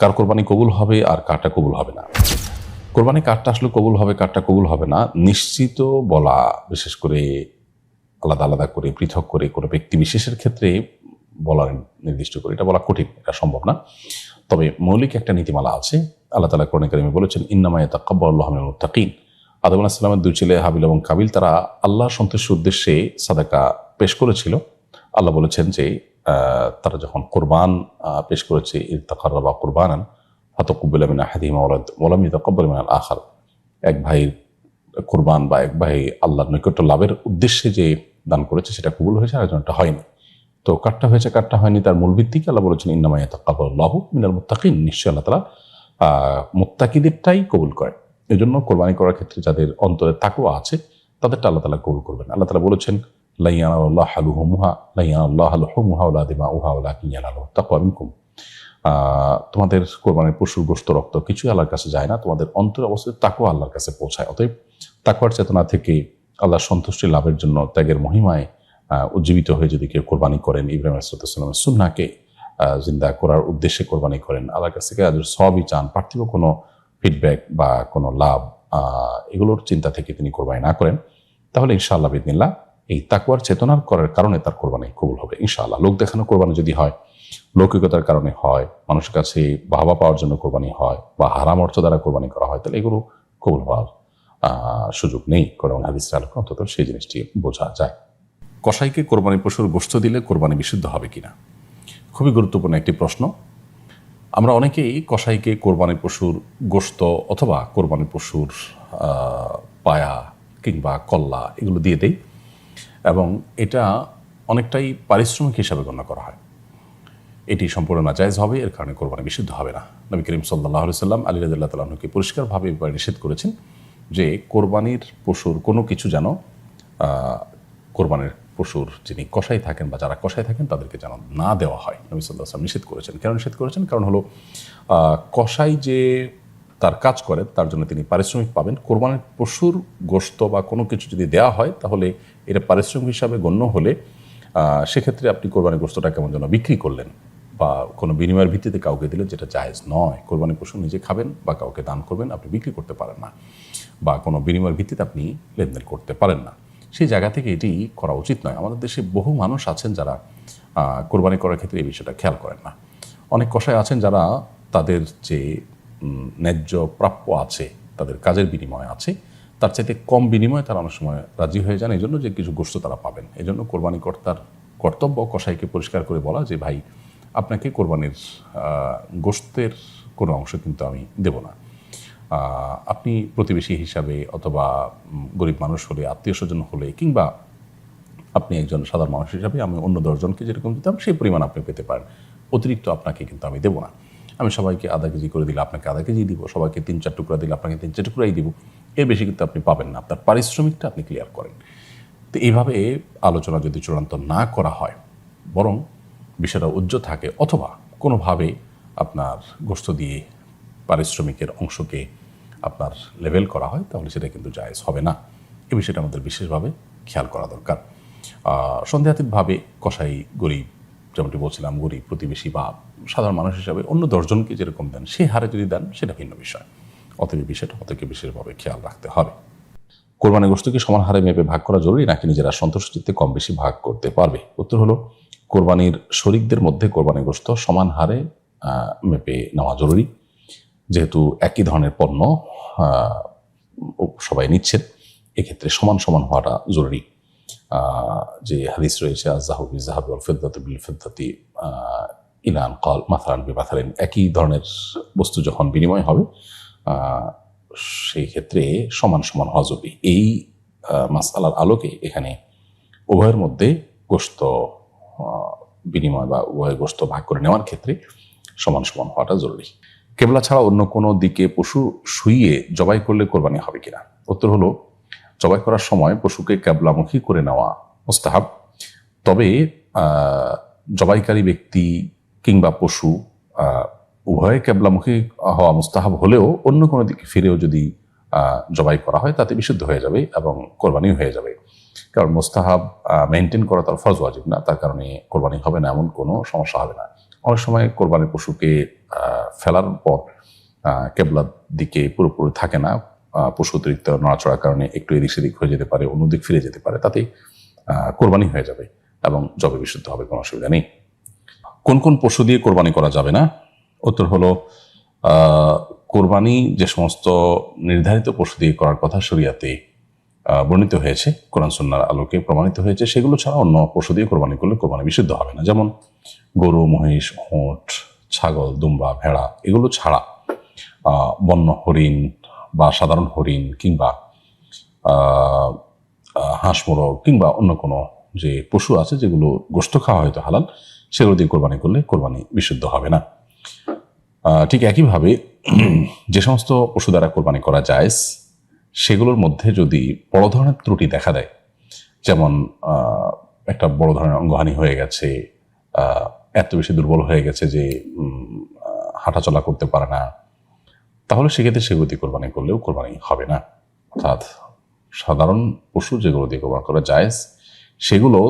কার কোরবানি কবুল হবে আর কারটা কবুল হবে না। কোরবানি কারটা আসলে কবুল হবে, কারটা কবুল হবে না, নিশ্চিত বলা বিশেষ করে আলাদা আলাদা করে, পৃথক করে কোনো ব্যক্তি বিশেষের ক্ষেত্রে বলা নির্দিষ্ট করে, এটা বলা কঠিন, এটা সম্ভব না। তবে মৌলিক একটা নীতিমালা আছে, আল্লাহ তালা কোরআন কারিমে বলেছেন ইন্নামায় তাকাব্বাল্লাহ মুত্তাকিন। আদম আলাহিসাল্লামের দুই ছেলে হাবিল এবং কাবিল, তারা আল্লাহ সন্তুষ্টির উদ্দেশ্যে সাদাকা পেশ করেছিল। আল্লাহ বলেছেন যে তারা যখন কোরবান পেশ করেছে ইরতাকার বা কোরবানান ওলাম ইতাকব্বুল আমিন আল আখার। এক ভাইয়ের কোরবান বা এক ভাই আল্লাহর নৈকট্য লাভের উদ্দেশ্যে যে দান করেছে, সেটা কবুল হয়েছে আর একজনটা হয়নি। তো কাটটা হয়েছে কাটটা হয়নি, তার মূল ভিত্তিকে আল্লাহ বলেছেন ইন্নামাই তাকাবুল্লাহ মিনাল মুত্তাকিন। নিশ্চয় আল্লাহ তালা মুত্তাকিদেরটাই কবুল করেন। এই জন্য কোরবানি করার ক্ষেত্রে যাদের অন্তরে তাকুয়া আছে, তাদেরটা আল্লাহ তালা কবুল করবেন। আল্লাহ তালা বলেছেন লাইয়ান আল্লাহ হালু হুমুহা লাইয়ান আল্লাহ হালু হুমুহা উল্লাহ দিমা উহা উল্লাহ কিয়ান আলু তাকুয়া মিনকুম আহ, তোমাদের কোরবানির পশুর গোস্ত রক্ত কিছুই আল্লাহর কাছে যায় না। তোমাদের অন্তর অবস্থিত তাকুয়া আল্লাহর কাছে পৌঁছায়। অতএব তাকুয়ার চেতনা থেকে আল্লাহর সন্তুষ্টি লাভের জন্য ত্যাগের মহিমায় উজ্জীবিত হয়ে যদি কেউ কোরবানি করেন ইব্রাহিম আসলামের সুন্নাকে জিন্দা করার উদ্দেশ্যে কোরবানি করেন আল্লাহর কাছ থেকে আজর সবই চান পার্থিব কোনো ফিডব্যাক বা কোনো লাভ এগুলোর চিন্তা থেকে তিনি কোরবানি না করেন তাহলে ইনশাআল্লাহ বিদিনিল্লাহ এই তাকুয়ার চেতনার করার কারণে তার কোরবানি কবুল হবে, ইনশাআল্লাহ। লোক দেখানো কোরবানি যদি হয়, লৌকিকতার কারণে হয়, মানুষের কাছে বাহবা পাওয়ার জন্য কোরবানি হয় বা হারাম অর্থ দ্বারা কোরবানি করা হয়, তাহলে এগুলো কবুল হওয়ার সুযোগ নেই কোরবান হাদিসের আলোকে অন্তত সেই জিনিসটি বোঝা যায়। কসাইকে কোরবানি পশুর গোস্ত দিলে কোরবানি বিশুদ্ধ হবে কিনা? খুবই গুরুত্বপূর্ণ একটি প্রশ্ন। আমরা অনেকেই কসাইকে কোরবানি পশুর গোস্ত অথবা কোরবানি পশুর পায়া কিংবা কল্লা এগুলো দিয়ে দেই। এবং এটা অনেকটাই পারিশ্রমিক হিসাবে গণ্য করা হয়। এটি সম্পূর্ণ নাজায়জ হবে, এর কারণে কোরবানি বিশুদ্ধ হবে না। নবী করিম সাল্লাহ সাল্লাম আলী রাদিল্লাহ তালাহকে পরিষ্কারভাবে ব্যাপারে নিষেধ করেছেন যে কোরবানির পশুর কোনো কিছু যেন কোরবানির পশুর যিনি কষাই থাকেন বা যারা কষাই থাকেন তাদেরকে যেন না দেওয়া হয়। নবী সাল্লাহ আসলাম নিষেধ করেছেন। কেন নিষেধ করেছেন? কারণ হলো কষাই যে তার কাজ করে তার জন্য তিনি পারিশ্রমিক পাবেন। কোরবানির পশুর গোস্ত বা কোনো কিছু যদি দেওয়া হয়, তাহলে এটা পারিশ্রমিক হিসাবে গণ্য হলে সেক্ষেত্রে আপনি কোরবানির গোস্তটা কেমন যেন বিক্রি করলেন বা কোনো বিনিময়ের ভিত্তিতে কাউকে দিলেন যেটা জায়েজ নয়। কোরবানি পশু নিজে খাবেন বা কাউকে দান করবেন, আপনি বিক্রি করতে পারেন না বা কোনো বিনিময়ের ভিত্তিতে আপনি লেনদেন করতে পারেন না। সেই জায়গা থেকে এটি করা উচিত নয়। আমাদের দেশে বহু মানুষ আছেন যারা কোরবানি করার ক্ষেত্রে এই বিষয়টা খেয়াল করেন না। অনেক কষায় আছেন যারা তাদের যে ন্যায্য প্রাপ্য আছে, তাদের কাজের বিনিময় আছে, তার চাইতে কম বিনিময়ে তারা অনেক সময় রাজি হয়ে যান। এই জন্য যে কিছু গোস্ত তারা পাবেন। এই জন্য কোরবানি কর্তার কর্তব্য কসাইকে পরিষ্কার করে বলা যে, ভাই, আপনাকে কোরবানির গোস্তের কোনো অংশ কিন্তু আমি দেব না। আপনি প্রতিবেশী হিসাবে অথবা গরিব মানুষ হলে, আত্মীয় স্বজন হলে, কিংবা আপনি একজন সাধারণ মানুষ হিসাবে আমি অন্য দশজনকে যেরকম দিতাম, সেই পরিমাণ আপনি পেতে পারেন। অতিরিক্ত আপনাকে কিন্তু আমি দেবো না। আমি সবাইকে আধা কেজি করে দিলে আপনাকে আধা কেজি দিব, সবাইকে তিন চার টুকরা দিলে আপনাকে তিন চার টুকরাই দিব। এর বেশি কিন্তু আপনি পাবেন না, আপনার পারিশ্রমিকটা আপনি ক্লিয়ার করেন। তো এইভাবে আলোচনা যদি চূড়ান্ত না করা হয়, বরং বিষয়টা উজ্জ্বল থাকে অথবা কোনোভাবে আপনার গোস্ত দিয়ে পারিশ্রমিকের অংশকে আপনার লেভেল করা হয়, তাহলে সেটা কিন্তু জায়েজ হবে না। এ বিষয়টা আমাদের বিশেষভাবে খেয়াল করা দরকার। সন্দেহাতীতভাবে কসাই গরিব যেমনটি বলছিলাম, গরিব, প্রতিবেশী বা সাধারণ মানুষ হিসাবে অন্য দশজনকে যেরকম দেন সেই হারে যদি দেন, সেটা ভিন্ন বিষয়। অতএব বিষয়টা অতকে বিশেষভাবে খেয়াল রাখতে হবে। কোরবানি গোষ্ঠীকে সমান হারে মেপে ভাগ করা জরুরি নাকি নিজেরা সন্তুষ্টিতে কম বেশি ভাগ করতে পারবে? উত্তর হলো, কোরবানির শরিকদের মধ্যে কোরবানি গোষ্ঠ সমান হারে মেপে নেওয়া জরুরি। যেহেতু একই ধরনের পণ্য সবাই নিচ্ছেন, এক্ষেত্রে সমান সমান হওয়াটা জরুরি। যে হাদিস রয়েছে আজাহাবি জাহাবি অল ফেদ্দাতি ইলান কল মাথারান বি মাথারেন একই ধরনের বস্তু যখন বিনিময় হবে সেই ক্ষেত্রে সমান সমান জরুরি এই আহ, মাসআলার আলোকে এখানে উভয়ের মধ্যে গোস্ত বিনিময় বা উভয় গোস্ত ভাগ করে নেওয়ার ক্ষেত্রে সমান সমান হওয়াটা জরুরি। কেবলা ছাড়া অন্য কোনো দিকে পশু শুইয়ে জবাই করলে কোরবানি হবে কিনা? উত্তর হলো জবাই করার সময় পশুকে ক্যাবলামুখী করে নেওয়া মুস্তাহাব। তবে জবাইকারী ব্যক্তি কিংবা পশু উভয়ে ক্যাবলামুখী হওয়া মুস্তাহাব হলেও অন্য কোনো দিকে ফিরেও যদি জবাই করা হয়, তাতে বিশুদ্ধ হয়ে যাবে এবং কোরবানিও হয়ে যাবে। কারণ মোস্তাহাব মেনটেন করা তার ফরজ ওয়াজিব না, তার কারণে কোরবানি হবে না, এমন কোনো সমস্যা হবে না। অনেক সময় কোরবানির পশুকে ফেলার পর কেবলার দিকে পুরোপুরি থাকে না পশু অতিরিক্ত নড়াচড়ার কারণে একটু এদিক সেদিক হয়ে যেতে পারে, অন্যদিক ফিরে যেতে পারে তাতে কোরবানি হয়ে যাবে এবং জবে বিশুদ্ধ হবে, কোনো অসুবিধা নেই। কোন কোন পশু দিয়ে কোরবানি করা যাবে না? উত্তর হলো কোরবানি যে সমস্ত নির্ধারিত পশু দিয়ে করার কথা শরিয়াতে বর্ণিত হয়েছে, কোরআন সন্ন্যার আলোকে প্রমাণিত হয়েছে, সেগুলো ছাড়া অন্য পশু দিয়ে কোরবানি করলে কোরবানি বিশুদ্ধ হবে না। যেমন গরু, মহিষ, ওঁট, ছাগল, দুম্বা, ভেড়া, এগুলো ছাড়া বন্য, হরিণ বা সাধারণ হরিণ কিংবা হাঁস মোরগ কিংবা অন্য কোনো যে পশু আছে যেগুলো গোস্ত খাওয়া হয়তো হালাল, সেগুলো দিয়ে কোরবানি করলে কোরবানি বিশুদ্ধ হবে না। ঠিক একইভাবে যে সমস্ত পশু দ্বারা কোরবানি করা যায়, সেগুলোর মধ্যে যদি বড় ধরনের ত্রুটি দেখা দেয়, যেমন একটা বড় ধরনের অঙ্গহানি হয়ে গেছে এত বেশি দুর্বল হয়ে গেছে যে হাঁটাচলা করতে পারে না তাহলে সেক্ষেত্রে সেগুলো দিয়ে কোরবানি করলেও কোরবানি হবে না। অর্থাৎ সাধারণ পশু যেগুলো দিয়ে কোরবানি করা যায়, সেগুলো